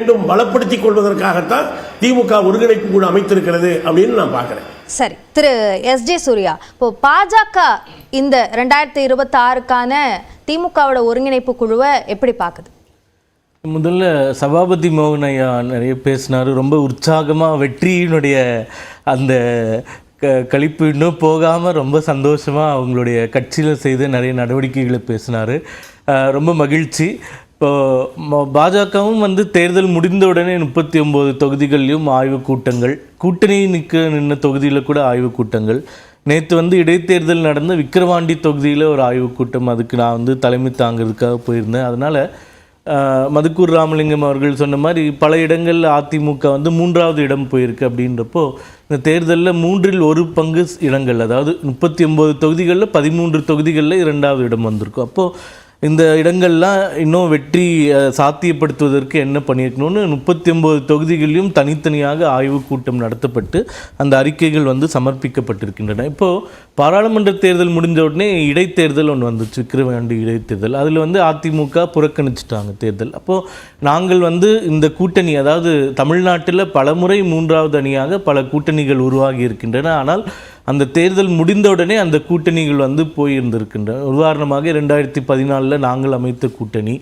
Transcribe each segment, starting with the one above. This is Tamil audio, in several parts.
மீண்டும் பலப்படுத்திக் கொள்வதற்காகத்தான் திமுக ஒருங்கிணைப்பு குழு அமைத்திருக்கிறது அப்படின்னு நான் பார்க்கிறேன். சரி திரு எஸ் ஜே சூர்யா இப்போ பாஜக இந்த ரெண்டாயிரத்தி இருபத்தி ஆறுக்கான திமுகவோட ஒருங்கிணைப்பு குழுவை எப்படி பார்க்குது? முதல்ல சபாபதி மோகன் ஐயா நிறைய பேசினார். ரொம்ப உற்சாகமாக வெற்றியினுடைய அந்த க கழிப்பு இன்னும் போகாமல் ரொம்ப சந்தோஷமாக அவங்களுடைய கட்சியில் செய்த நிறைய நடவடிக்கைகளை பேசினார். ரொம்ப மகிழ்ச்சி. இப்போ பாஜகவும் வந்து தேர்தல் முடிந்த உடனே முப்பத்தி ஒம்பது தொகுதிகள்லையும் ஆய்வுக் கூட்டங்கள் கூட்டணி நிற்க நின்ன தொகுதியில் கூட ஆய்வுக் கூட்டங்கள் நேற்று வந்து இடைத்தேர்தல் நடந்த விக்கிரவாண்டி தொகுதியில் ஒரு ஆய்வுக் கூட்டம் அதுக்கு நான் வந்து தலைமை தாங்கிறதுக்காக போயிருந்தேன். அதனால் மதுக்கூர் ராமலிங்கம் அவர்கள் சொன்ன மாதிரி பல இடங்களில் அதிமுக வந்து மூன்றாவது இடம் போயிருக்கு அப்படின்றப்போ இந்த தேர்தலில் மூன்றில் ஒரு பங்கு இடங்கள் அதாவது முப்பத்தி ஒம்பது தொகுதிகளில் பதிமூன்று தொகுதிகளில் இரண்டாவது இடம் வந்திருக்கும். அப்போது இந்த இடங்கள்லாம் இன்னும் வெற்றி சாத்தியப்படுத்துவதற்கு என்ன பண்ணியிருக்கணும்னு முப்பத்தி ஒம்பது தொகுதிகளிலும் தனித்தனியாக ஆய்வுக் கூட்டம் நடத்தப்பட்டு அந்த அறிக்கைகள் வந்து சமர்ப்பிக்கப்பட்டிருக்கின்றன. இப்போது பாராளுமன்ற தேர்தல் முடிஞ்ச உடனே இடைத்தேர்தல் ஒன்று வந்துச்சு. விக்கிரவாண்டி இடைத்தேர்தல். அதில் வந்து அதிமுக புறக்கணிச்சிட்டாங்க தேர்தல். அப்போது நாங்கள் வந்து இந்த கூட்டணி அதாவது தமிழ்நாட்டில் பலமுறை மூன்றாவது அணியாக பல கூட்டணிகள் உருவாகி இருக்கின்றன. ஆனால் அந்த தேர்தல் முடிந்த உடனே அந்த கூட்டணிகள் வந்து போயிருந்திருக்கின்றன. உதாரணமாக ரெண்டாயிரத்தி பதினாலில் நாங்கள் அமைத்த கூட்டணி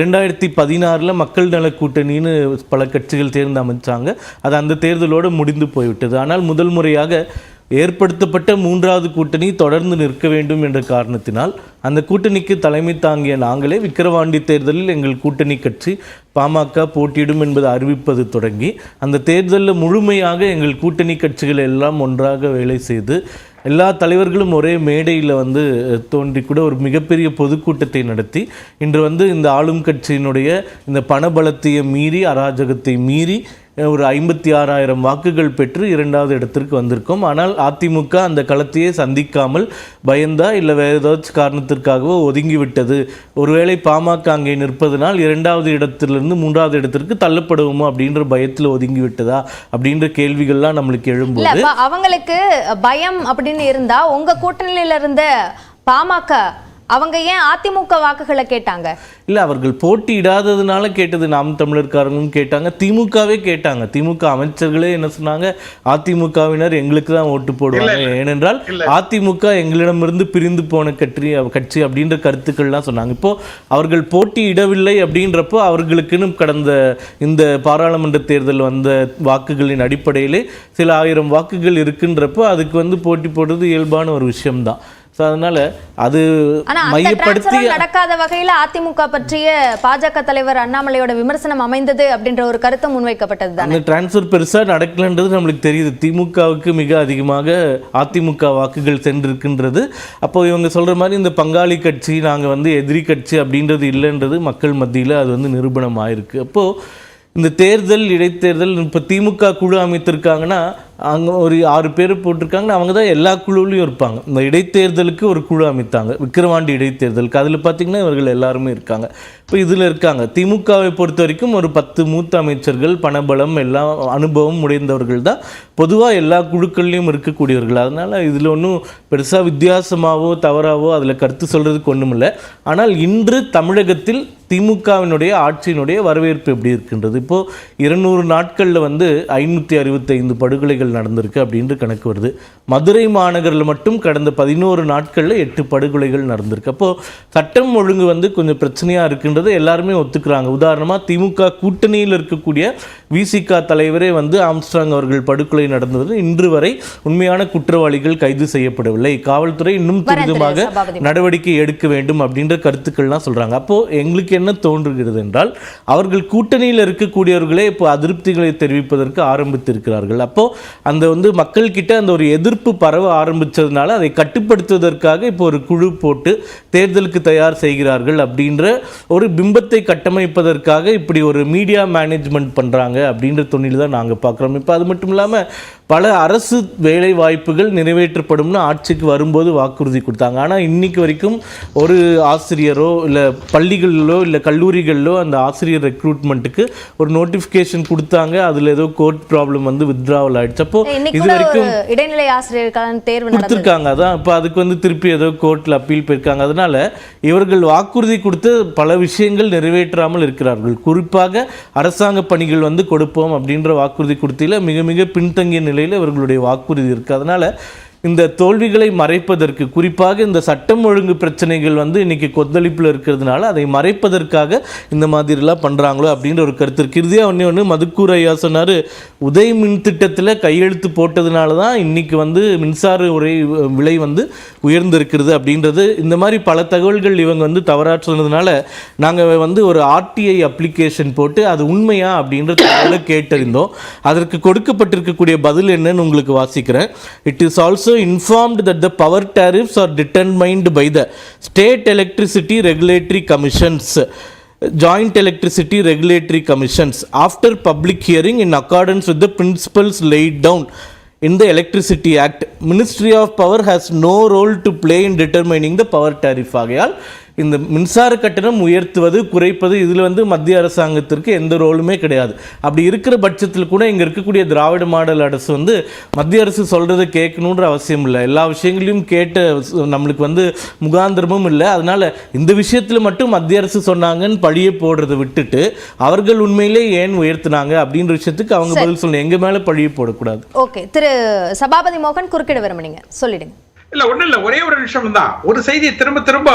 ரெண்டாயிரத்தி பதினாறில் மக்கள் நல கூட்டணின்னு பல கட்சிகள் தேர்ந்து அமைச்சாங்க அது அந்த தேர்தலோடு முடிந்து போய்விட்டது. ஆனால் முதல் முறையாக ஏற்படுத்தப்பட்ட மூன்றாவது கூட்டணி தொடர்ந்து நிற்க வேண்டும் என்ற காரணத்தினால் அந்த கூட்டணிக்கு தலைமை தாங்கிய நாங்களே விக்கிரவாண்டி தேர்தலில் எங்கள் கூட்டணி கட்சி பாமக போட்டியிடும் என்பதை அறிவிப்பது தொடங்கி அந்த தேர்தலில் முழுமையாக எங்கள் கூட்டணி கட்சிகள் எல்லாம் ஒன்றாக வேலை செய்து எல்லா தலைவர்களும் ஒரே மேடையில் வந்து தோன்றி கூட ஒரு மிகப்பெரிய பொதுக்கூட்டத்தை நடத்தி இன்று வந்து இந்த ஆளும் கட்சியினுடைய இந்த பணபலத்தையும் மீறி அராஜகத்தை மீறி ஒரு ஐம்பத்தி ஆறாயிரம் வாக்குகள் பெற்று இரண்டாவது இடத்திற்கு வந்திருக்கோம். ஆனால் அதிமுக அந்த களத்தையே சந்திக்காமல் பயந்தா இல்லை வேறு ஏதாச்சும் காரணத்திற்காகவோ ஒதுங்கி விட்டது ஒருவேளை பாமக அங்கே நிற்பதனால் இரண்டாவது இடத்திலிருந்து மூன்றாவது இடத்திற்கு தள்ளப்படுவோமோ அப்படின்ற பயத்தில் ஒதுங்கி விட்டதா அப்படின்ற கேள்விகள்லாம் நம்மளுக்கு எழும்போது. அவங்களுக்கு பயம் அப்படின்னு இருந்தா உங்க கூட்டணியில இருந்த பாமக அவங்க ஏன் அதிமுக வாக்குகளை கேட்டாங்க? இல்லை அவர்கள் போட்டியிடாததுனால கேட்டது நாம் தமிழர்காரங்களும் கேட்டாங்க திமுகவே கேட்டாங்க. திமுக அமைச்சர்களே என்ன சொன்னாங்க? அதிமுகவினர் எங்களுக்கு தான் ஓட்டு போடுவாங்க. ஏனென்றால் அதிமுக எங்களிடமிருந்து பிரிந்து போன கட்சி கட்சி அப்படின்ற கருத்துக்கள்லாம் சொன்னாங்க. இப்போ அவர்கள் போட்டியிடவில்லை அப்படின்றப்போ அவர்களுக்குன்னு கடந்த இந்த பாராளுமன்ற தேர்தல் வந்த வாக்குகளின் அடிப்படையிலே சில ஆயிரம் வாக்குகள் இருக்குன்றப்போ அதுக்கு வந்து போட்டி போடுறது இயல்பான ஒரு விஷயம்தான். ஸோ அதனால அது மையப்படுத்தி நடக்காத வகையில அதிமுக பற்றிய பாஜக தலைவர் அண்ணாமலையோட விமர்சனம் அமைந்தது அப்படின்ற ஒரு கருத்து முன்வைக்கப்பட்டது தானே அந்த டிரான்ஸ்ஃபர் பெருசாக நடக்கலன்றது நம்மளுக்கு தெரியுது. திமுகவுக்கு மிக அதிகமாக அதிமுக வாக்குகள் சென்றிருக்கின்றது. அப்போ இவங்க சொல்கிற மாதிரி இந்த பங்காளி கட்சி நாங்கள் வந்து எதிரி கட்சி அப்படின்றது இல்லைன்றது மக்கள் மத்தியில் அது வந்து நிரூபணம் ஆயிருக்கு அப்போது இந்த தேர்தல் இடைத்தேர்தல் இப்போ திமுக குழு அமைத்திருக்காங்கன்னா அங்கே ஒரு ஆறு பேர் போட்டிருக்காங்கன்னா அவங்க தான் எல்லா குழுவிலையும் இருப்பாங்க. இந்த இடைத்தேர்தலுக்கு ஒரு குழு அமைத்தாங்க. விக்கிரவாண்டி இடைத்தேர்தலுக்கு. அதில் பார்த்தீங்கன்னா இவர்கள் எல்லாருமே இருக்காங்க. இப்போ இதில் இருக்காங்க. திமுகவை பொறுத்த வரைக்கும் ஒரு பத்து மூத்த அமைச்சர்கள் பணபலம் எல்லாம் அனுபவம் உடைந்தவர்கள் தான். பொதுவாக எல்லா குழுக்கள்லையும் இருக்கக்கூடியவர்கள். அதனால் இதில் ஒன்றும் பெருசாக வித்தியாசமாகவோ தவறாவோ அதில் கருத்து சொல்கிறதுக்கு ஒன்றும் இல்லை ஆனால் இன்று தமிழகத்தில் திமுகவினுடைய ஆட்சியினுடைய வரவேற்பு எப்படி இருக்கின்றது? இப்போது இருநூறு நாட்களில் வந்து ஐநூற்றி அறுபத்தைந்து படுகொலைகள் நடந்திருக்கு அப்படின்ற கணக்கு வருது. மதுரை மாநகரில் மட்டும் கடந்த பதினோரு நாட்களில் எட்டு படுகொலைகள் நடந்திருக்கு. அப்போது சட்டம் ஒழுங்கு வந்து கொஞ்சம் பிரச்சனையாக இருக்கின்றது எல்லாருமே ஒத்துக்கிறாங்க. உதாரணமாக திமுக கூட்டணியில் இருக்கக்கூடிய விசிக தலைவரே வந்து ஆம்ஸ்ட்ராங் அவர்கள் படுகொலை நடந்தது. இன்று வரை உண்மையான குற்றவாளிகள் கைது செய்யப்படவில்லை. காவல்துறை இன்னும் துரிதமாக. நடவடிக்கை எடுக்க வேண்டும் அப்படின்ற கருத்துக்கள்லாம் சொல்றாங்க. அப்போ எங்களுக்கு என்ன தோன்றுகிறது என்றால் அவர்கள் கூட்டணியில் இருக்கக்கூடியவர்களே இப்போ அதிருப்திகளை தெரிவிப்பதற்கு ஆரம்பித்திருக்கிறார்கள். அப்போ அந்த வந்து மக்கள்கிட்ட அந்த ஒரு எதிர்ப்பு பரவ ஆரம்பித்ததுனால அதை கட்டுப்படுத்துவதற்காக இப்போ ஒரு குழு போட்டு தேர்தலுக்கு தயார் செய்கிறார்கள் அப்படின்ற ஒரு பிம்பத்தை கட்டமைப்பதற்காக இப்படி ஒரு மீடியா மேனேஜ்மெண்ட் பண்ணுறாங்க அப்படின்ற தொழில் தான் நாங்கள் பார்க்குறோம். இப்போ அது மட்டும் இல்லாமல் பல அரசு வேலை வாய்ப்புகள் நிறைவேற்றப்படும்னு ஆட்சிக்கு வரும்போது வாக்குறுதி கொடுத்தாங்க. ஆனால் இன்னைக்கு வரைக்கும் ஒரு ஆசிரியரோ இல்லை பள்ளிகளிலோ இல்லை கல்லூரிகளிலோ அந்த ஆசிரியர் ரெக்ரூட்மெண்ட்டுக்கு ஒரு நோட்டிஃபிகேஷன் கொடுத்தாங்க. அதில் ஏதோ கோர்ட் ப்ராப்ளம் வந்து வித்ராவல் ஆயிடுச்சு. அப்போ இது வரைக்கும் இடைநிலை ஆசிரியருக்கான தேர்வு கொடுத்துருக்காங்க. அதான் இப்போ அதுக்கு வந்து திருப்பி ஏதோ கோர்ட்டில் அப்பீல் போயிருக்காங்க. அதனால இவர்கள் வாக்குறுதி கொடுத்து பல விஷயங்கள் நிறைவேற்றாமல் இருக்கிறார்கள். குறிப்பாக அரசாங்க பணிகள் வந்து கொடுப்போம் அப்படின்ற வாக்குறுதி கொடுத்தில மிக மிக பின்தங்கிய நிலையில் இவர்களுடைய வாக்குறுதி இருக்குது அதனால் இந்த தோல்விகளை மறைப்பதற்கு குறிப்பாக இந்த சட்டம் ஒழுங்கு பிரச்சனைகள் வந்து இன்றைக்கி கொந்தளிப்பில் இருக்கிறதுனால அதை மறைப்பதற்காக இந்த மாதிரிலாம் பண்ணுறாங்களோ அப்படின்ற ஒரு கருத்து. இருக்குது இறுதியாக ஒன்று ஒன்று மதுக்கூர் ஐயா சொன்னார் உதய் மின் திட்டத்தில் கையெழுத்து போட்டதுனால தான் இன்றைக்கி வந்து மின்சார உரை விலை வந்து உயர்ந்திருக்கிறது அப்படின்றது. இந்த மாதிரி பல தகவல்கள் இவங்க வந்து தவறாக சொன்னதுனால நாங்கள் வந்து ஒரு ஆர்டிஐ அப்ளிகேஷன் போட்டு அது உண்மையா? அப்படின்ற தகவலை கேட்டறிந்தோம். அதற்கு கொடுக்கப்பட்டிருக்கக்கூடிய பதில் என்னன்னு உங்களுக்கு வாசிக்கிறேன். It is also informed that the power tariffs are determined by the state electricity regulatory commissions joint electricity regulatory commissions after public hearing in accordance with the principles laid down in the electricity act ministry of power has no role to play in determining the power tariff ஆகையால் இந்த மின்சார கட்டணம் உயர்த்துவது குறைப்பது இதில் வந்து மத்திய அரசாங்கத்திற்கு எந்த ரோலுமே கிடையாது. அப்படி இருக்கிற பட்சத்தில் கூட இங்கே இருக்கக்கூடிய திராவிட மாடல் அரசு வந்து மத்திய அரசு சொல்கிறத கேட்கணுன்ற அவசியம் இல்லை. எல்லா விஷயங்களையும் கேட்ட நம்மளுக்கு வந்து முகாந்திரமும் இல்லை. அதனால இந்த விஷயத்தில் மட்டும் மத்திய அரசு சொன்னாங்கன்னு பழிய போடுறதை விட்டுட்டு அவர்கள் உண்மையிலே ஏன் உயர்த்தினாங்க அப்படின்ற விஷயத்துக்கு அவங்க பதில் சொல்லணும். எங்க மேலே பழிய போடக்கூடாது. ஓகே. திரு சபாபதி மோகன் குறுக்கிட விரும்புனீங்க. சொல்லிடுங்க. இல்ல ஒண்ணு இல்ல ஒரே ஒரு நிமிஷம் தான் ஒரு செய்தியை திரும்ப திரும்ப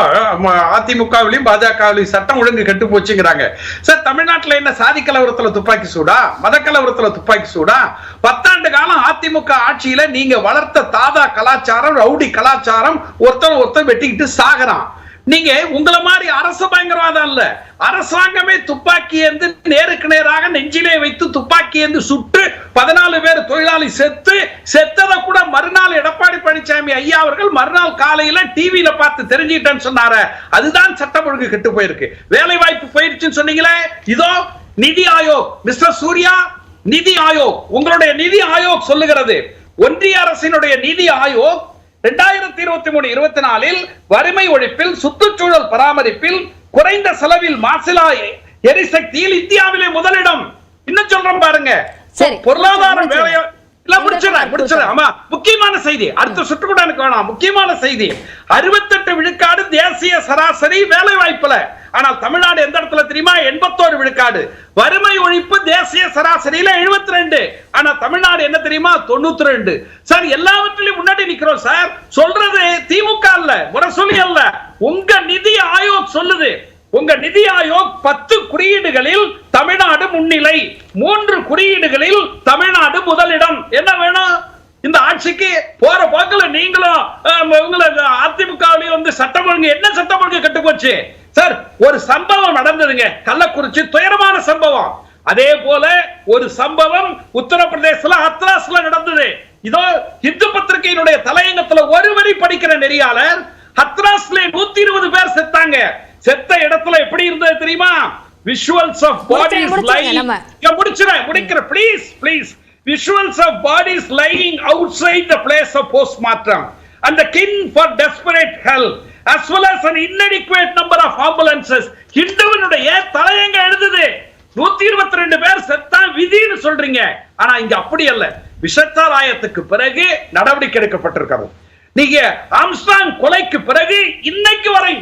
அதிமுகவிலையும் பாஜகவிலையும் சட்டம் ஒழுங்கு கெட்டு போச்சுங்கிறாங்க. சார் தமிழ்நாட்டுல என்ன சாதி கலவரத்துல துப்பாக்கி சூடா? மத கலவரத்துல துப்பாக்கி சூடா? பத்தாண்டு காலம் அதிமுக ஆட்சியில நீங்க வளர்த்த தாதா கலாச்சாரம் ரவுடி கலாச்சாரம் ஒருத்தன் ஒருத்தன் வெட்டிக்கிட்டு சாகுறான். நீங்க உங்களை மாதிரி அரசு பயங்கரவாதம் இல்ல அரசாங்கமே துப்பாக்கி ஏந்து நேருக்கு நேராக நெஞ்சிலே வைத்து துப்பாக்கி ஏந்து சுட்டு பதினாலு பேர் தொழிலாளி செத்து செத்ததை கூட மறுநாள் எடப்பாடி பழனிசாமி ஐயா அவர்கள் மறுநாள் காலையில டிவியில பார்த்து தெரிஞ்சுக்கிட்டேன்னு சொன்னாரு. அதுதான் சட்டம் ஒழுங்கு கெட்டு போயிருக்கு. வேலை வாய்ப்பு போயிருச்சுன்னு சொன்னீங்களே? இதோ நிதி ஆயோக். மிஸ்டர் சூர்யா நிதி ஆயோக். உங்களுடைய நிதி ஆயோக் சொல்லுகிறது. ஒன்றிய அரசினுடைய நிதி ஆயோக் இரண்டாயிரத்தி இருபத்தி மூணு இருபத்தி நாலில் வறுமை ஒழிப்பில் சுற்றுச்சூழல் பராமரிப்பில் குறைந்த செலவில் மாசிலா எரிசக்தியில் இந்தியாவிலே முதலிடம். இன்னும் சொல்றேன் பாருங்க. பொருளாதார. வேலைய முக்கியமான செய்தி. அடுத்த சுற்று கூட எனக்கு வேணாம். முக்கியமான செய்தி. அறுபத்தெட்டு விழுக்காடு தேசிய சராசரி வேலை வாய்ப்புல ஆனால் தமிழ்நாடு எந்த இடத்துல தெரியுமா? எண்பத்தோரு விழுக்காடு. வறுமை ஒழிப்பு தேசிய சராசரியில 72 ரெண்டு. ஆனா தமிழ்நாடு என்ன தெரியுமா? தொண்ணூத்தி ரெண்டு. சார் எல்லாவற்றிலும் முன்னாடி இருக்கிறோம் சார். சொல்றது திமுக அல்ல முரசொலி அல்ல. உங்க நிதி ஆயோக் சொல்லுது. உங்க நிதி ஆயோக் பத்து குறியீடுகளில் தமிழ்நாடு முன்னிலை மூன்று குறியீடுகளில் தமிழ்நாடு முதலிடம். என்ன வேணும்? இந்த ஆட்சிக்கு போற போக்கில் நீங்களும் உங்களை அதிமுகவிலையும் வந்து சட்டம் ஒழுங்கு என்ன சட்டம் ஒழுங்கு கெட்டு போச்சு? சார் ஒரு சம்பவம் நடந்ததுங்க. கள்ளக்குறிச்சி துயரமான சம்பவம். அதே போல ஒரு சம்பவம் உத்தரப்பிரதேசல ஹத்ராஸ்ல நடந்தது. இதோ இந்து பத்திரிகையினுடைய தலையங்கத்துல ஒரு வரி படிக்கிற நெறியாளர் ஹத்ராஸ்ல நூத்தி இருபது பேர் செத்தாங்க. செத்த இடத்துல எப்படி இருந்தது தெரியுமா? Visuals of bodies lying. முடிச்சிரேன் முடிக்கிறேன் please please visuals of bodies lying outside the place of postmortem and the kin for desperate help as well as an inadequate number of ambulances. ஹிந்துவனுடைய தலையங்க எழுதுது. நூத்தி இருபத்தி ரெண்டு பேர் செத்தா விதின்னு சொல்றீங்க. ஆனா இங்க அப்படி அல்ல. விஷத்தாராயத்துக்கு பிறகு நடவடிக்கை எடுக்கப்பட்டிருக்கிறது. நீங்க ஆம்ஸ்டாங் கொலைக்கு பிறகு இன்னைக்கு வரை